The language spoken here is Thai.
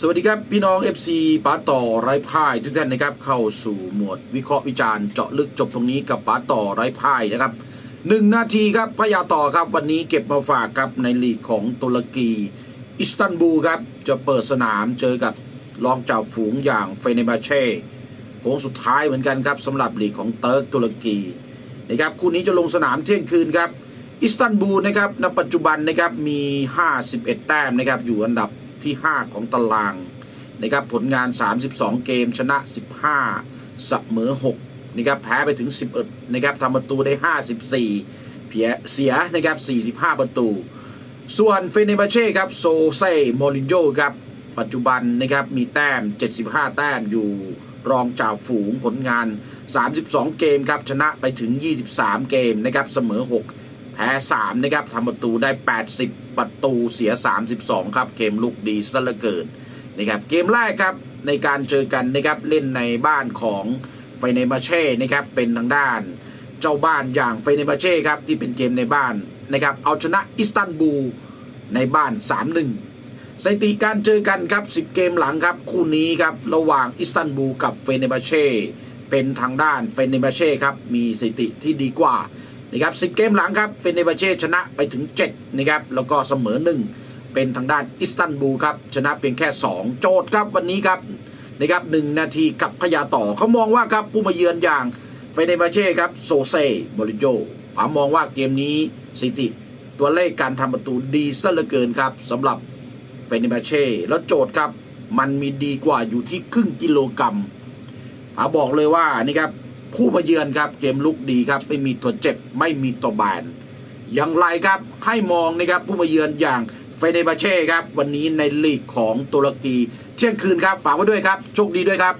สวัสดีครับ พี่น้อง FC ป๋าต่อไร้พ่ายทุกท่านนะครับ เข้าสู่หมวดวิเคราะห์วิจารณ์เจาะลึกจบตรงนี้กับป๋าต่อไร้พ่ายนะครับหนึ่งนาทีครับพยาต่อครับวันนี้เก็บมาฝากครับในลีกของตุรกี อิสตันบูลครับจะเปิดสนามเจอกับรองเจ้าฝูงอย่างเฟเนบาเช่โค้งสุดท้ายเหมือนกันครับสำหรับลีกของเติร์กตุรกีนะครับคู่นี้จะลงสนามเที่ยงคืนครับอิสตันบูลนะครับณปัจจุบันนะครับมี 51 แต้มนะครับอยู่อันดับ ที่ 5 ของตารางนะครับผลงาน 32 เกมชนะ 15เสมอ6นะครับแพ้ไปถึง 11นะครับทำประตูได้ 54เพียเสียนะครับ 45 ประตู ส่วนเฟเนบาเช่ครับโซเซ่โมรินโญ่ครับปัจจุบันนะครับมีแต้ม 75 แต้มอยู่รองจ่าฝูงผลงาน 32 เกมครับชนะไปถึง 23 เกมนะครับเสมอ 6 แพ้ 3 นะครับทำประตูได้ 80 ประตูเสีย 32 ครับ เกมลุกดีซะเหลือเกินนะครับเกมแรกครับในการเจอกันนะครับเล่นในบ้านของเฟเนบาเช่นะครับเป็นทางด้านเจ้าบ้านอย่างเฟเนบาเช่ครับที่เป็นเกมในบ้านนะครับเอาชนะอิสตันบูลในบ้าน 3-1สถิติการเจอกันครับ 10 เกมหลังครับ คู่นี้ครับระหว่างอิสตันบูลกับเฟเนบาเช่เป็นทางด้านเฟเนบาเช่ครับมีสถิติที่ดีกว่า นะครับ10เกมหลังครับเฟเนบาเช่ชนะไปถึง7นะครับแล้วก็เสมอ 1 เป็นทางด้านอิสตันบูลครับชนะเพียงแค่ 2 โจทย์ครับวันนี้ครับนะครับหนึ่งนาทีกับพยาต่อเขามองว่าครับผู้มาเยือนอย่างเฟเนบาเช่ครับโซเซ่บริโจผมมองว่าเกมนี้สิติตัวเลขการทำประตูดีซะเหลือเกินครับสำหรับเฟเนบาเช่แล้วโจทย์ครับมันมีดีกว่าอยู่ที่ครึ่งกิโลกรัมผมบอกเลยว่านี่ครับ ผู้มาเยือนครับเกมลุกดีครับไม่มีตัวเจ็บไม่มีตัวบานอย่างไรครับให้มองนะครับผู้มาเยือนอย่างเฟเนบาเช่ครับวันนี้ในลีกของตุรกี เที่ยงคืนครับฝากไว้ด้วยครับโชคดีด้วยครับ